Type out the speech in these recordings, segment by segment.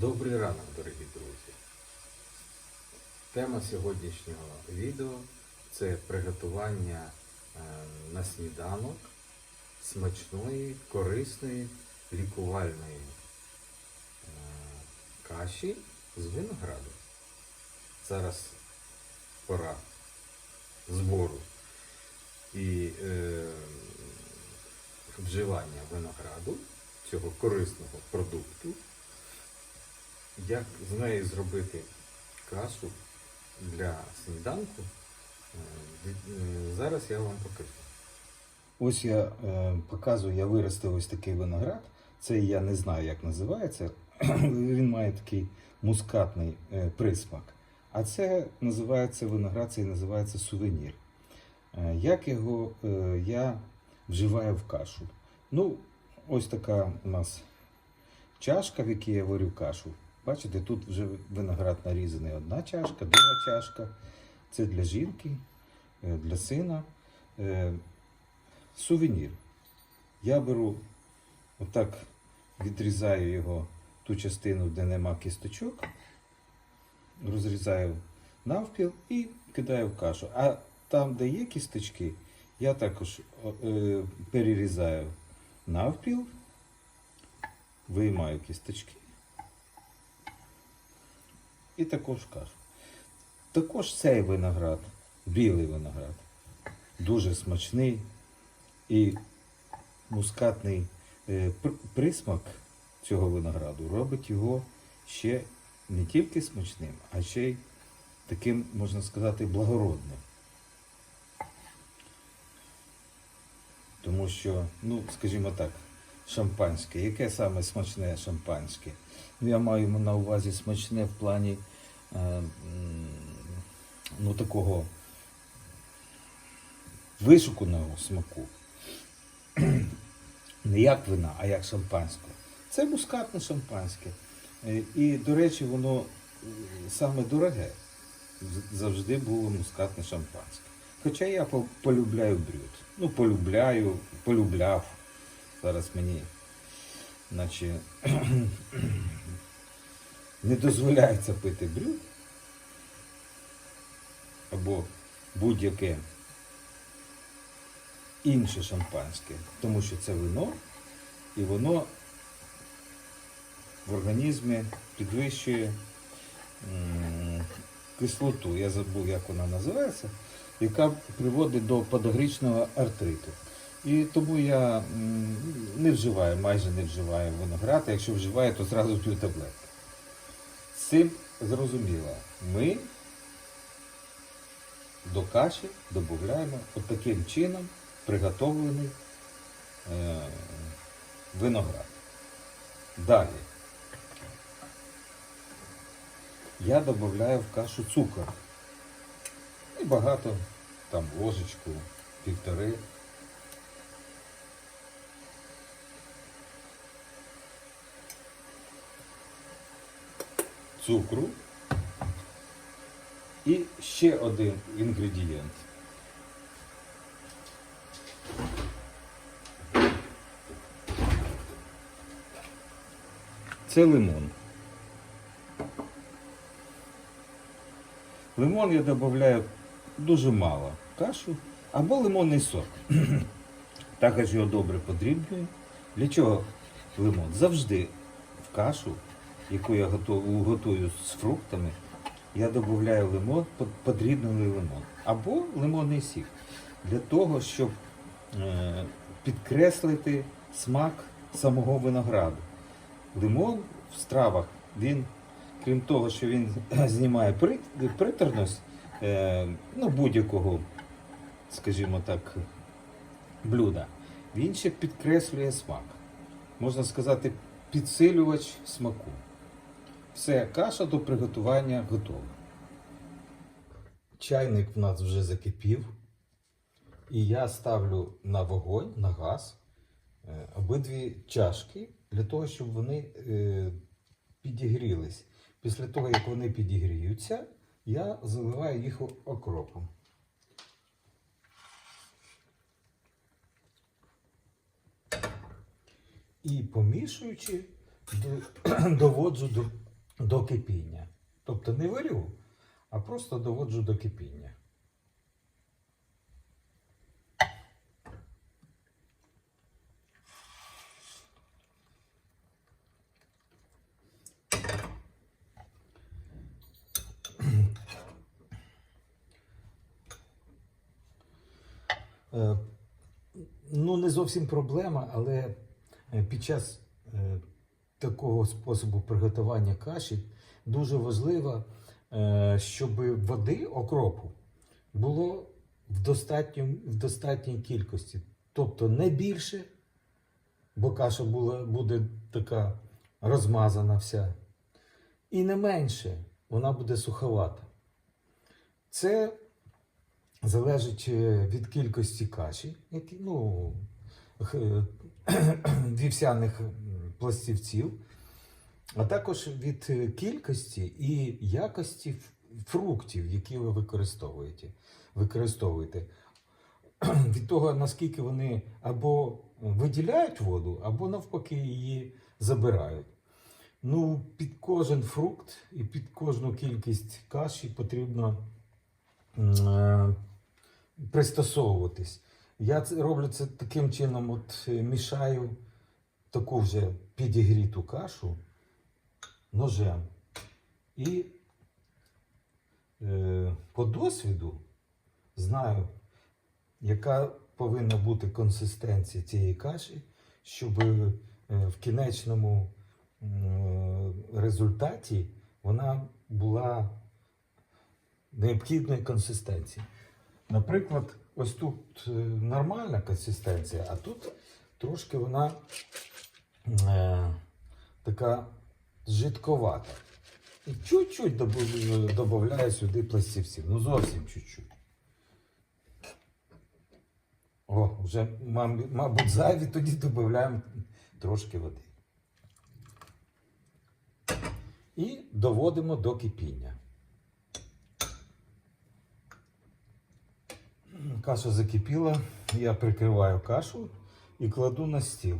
Добрий ранок, дорогі друзі. Тема сьогоднішнього відео це приготування е, на сніданок смачної, корисної, лікувальної е, каші з винограду. Зараз пора збору і е, вживання винограду, цього корисного продукту. Як з неї зробити кашу для сніданку, е, е, зараз я вам покажу. Ось я е, показую, я виростив ось такий виноград. Це я не знаю, як називається. Він має такий мускатний присмак. А це називається виноград, це і називається сувенір. Як його я вживаю в кашу? Ну, ось така у нас чашка, в якій я варю кашу. Бачите, тут вже виноград нарізаний одна чашка, друга чашка. Це для жінки, е, для сина. Е, Сувенір. Я беру, отак відрізаю його ту частину, де нема кісточок, розрізаю навпіл і кидаю в кашу. А там, де є кісточки, я також е, перерізаю навпіл, виймаю кісточки і також кашу. Також цей виноград, білий виноград, дуже смачний і мускатний е, присмак цього винограду робить його ще не тільки смачним, а ще й таким, можна сказати, благородним. Тому що, ну, скажімо так, шампанське. Яке саме смачне шампанське? Ну, я маю на увазі смачне в плані е, ну, такого вишуканого смаку. Не як вина, а як шампанське. Це мускатне шампанське. Е, І, до речі, воно е, саме дороге. Завжди було мускатне шампанське. Хоча я полюбляю брют. Ну, полюбляю, полюбляв. Зараз мені, наче, не дозволяється пити брют. Або будь-яке інше шампанське, тому що це вино, і воно в організмі підвищує кислоту, я забув, як вона називається, яка приводить до подогрічного артриту. І тому я не вживаю, майже не вживаю виноград, а якщо вживаю, то зразу п'ю таблетки. З цим зрозуміло, ми до каші додаємо от таким чином приготовлений е, виноград. Далі. Я додаю в кашу цукор. І багато, там ложечку, півтори. Цукру. І ще один інгредієнт. Це лимон. Лимон я додаю дуже мало кашу або лимонний сок. Також його добре подрібнюю. Для чого лимон? Завжди в кашу, яку я готую, готую з фруктами, я додаю лимон, под- подрібнений лимон. Або лимонний сік. Для того, щоб е, підкреслити смак самого винограду. Лимон в стравах, він, крім того, що він знімає при- приторність е, ну, будь-якого, скажімо так, блюда, він ще підкреслює смак. Можна сказати, підсилювач смаку. Все, каша до приготування готова. Чайник в нас вже закипів. І я ставлю на вогонь, на газ е, обидві чашки для того, щоб вони е, підігрілись. Після того, як вони підігріються, я заливаю їх окропом. І помішуючи, доводжу до до кипіння. Тобто не варю, а просто доводжу до кипіння. Е, Ну, не зовсім проблема, але е, під час е, такого способу приготування каші дуже важливо, е, щоб води окропу було в, в достатній кількості. Тобто не більше, бо каша була, буде така розмазана вся. І не менше, вона буде суховата. Це залежить е, від кількості каші, які, ну, вівсяних пластівців, а також від е, кількості і якості фруктів, які ви використовуєте. використовуєте. Від того, наскільки вони або виділяють воду, або навпаки її забирають. Ну, під кожен фрукт і під кожну кількість каші потрібно е, пристосовуватись. Я це роблю це таким чином: от е, мішаю таку вже підігріту кашу ножем. І е, по досвіду знаю, яка повинна бути консистенція цієї каші, щоб е, в кінечному м, результаті вона була необхідної консистенції. Наприклад, ось тут е, нормальна консистенція, а тут трошки вона е, така жидковата. І чуть-чуть додаю сюди пластівців. Ну зовсім чуть-чуть. О, вже, мабуть, зайві, тоді додаємо трошки води. І доводимо до кипіння. Каша закипіла, я прикриваю кашу і кладу на стіл.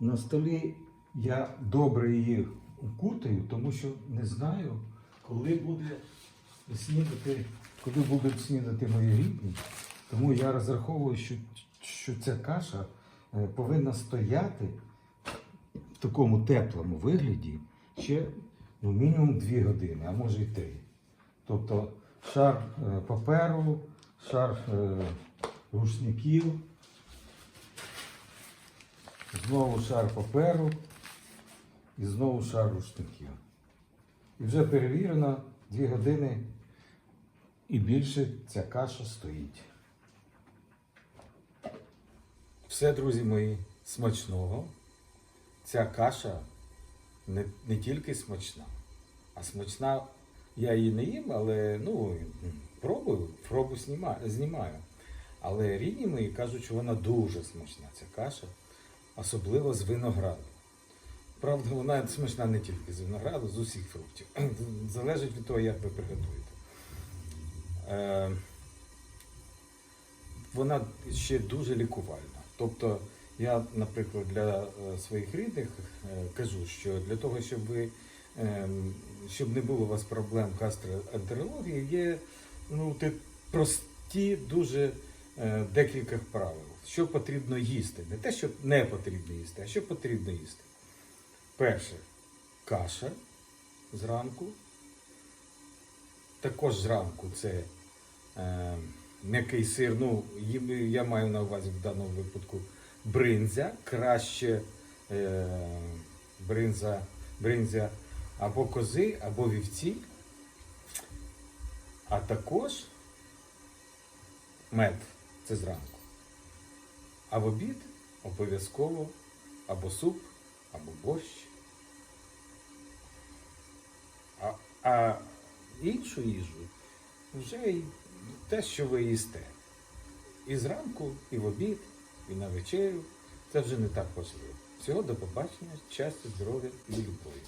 На столі я добре її укутаю, тому що не знаю, коли буде снідати, коли будуть снідати мої рідні. Тому я розраховую, що, що ця каша е, повинна стояти в такому теплому вигляді ще ну, мінімум 2 години, а може й 3. Тобто шар е, паперу, шар е, рушників, знову шар паперу і знову шар рушників. І вже перевірено 2 години і більше ця каша стоїть. Все, друзі мої, смачного. Ця каша не, не тільки смачна, а смачна. Я її не їм, але ну, пробую, пробу знімаю. Але рідні мої кажуть, що вона дуже смачна, ця каша, особливо з винограду. Правда, вона смачна не тільки з винограду, з усіх фруктів. Залежить від того, як ви приготуєте. Е, вона ще дуже лікувальна. Тобто, я, наприклад, для е, своїх рідних е, кажу, що для того, щоб ви ем, щоб не було у вас проблем гастроентерології, є ну, те- прості дуже декілька правил. Що потрібно їсти. Не те, що не потрібно їсти, а що потрібно їсти. Перше каша зранку. Також зранку це е, м'який сир. Ну, я маю на увазі в даному випадку бринзя. Краще е, бринза, бринзя або кози, або вівці. А також мед це зранку. А в обід обов'язково або суп, або борщ. А, а іншу їжу вже й те, що ви їсте. І зранку, і в обід, і на вечерю. Це вже не так важливо. Всього до побачення, щастя, здоров'я і любові.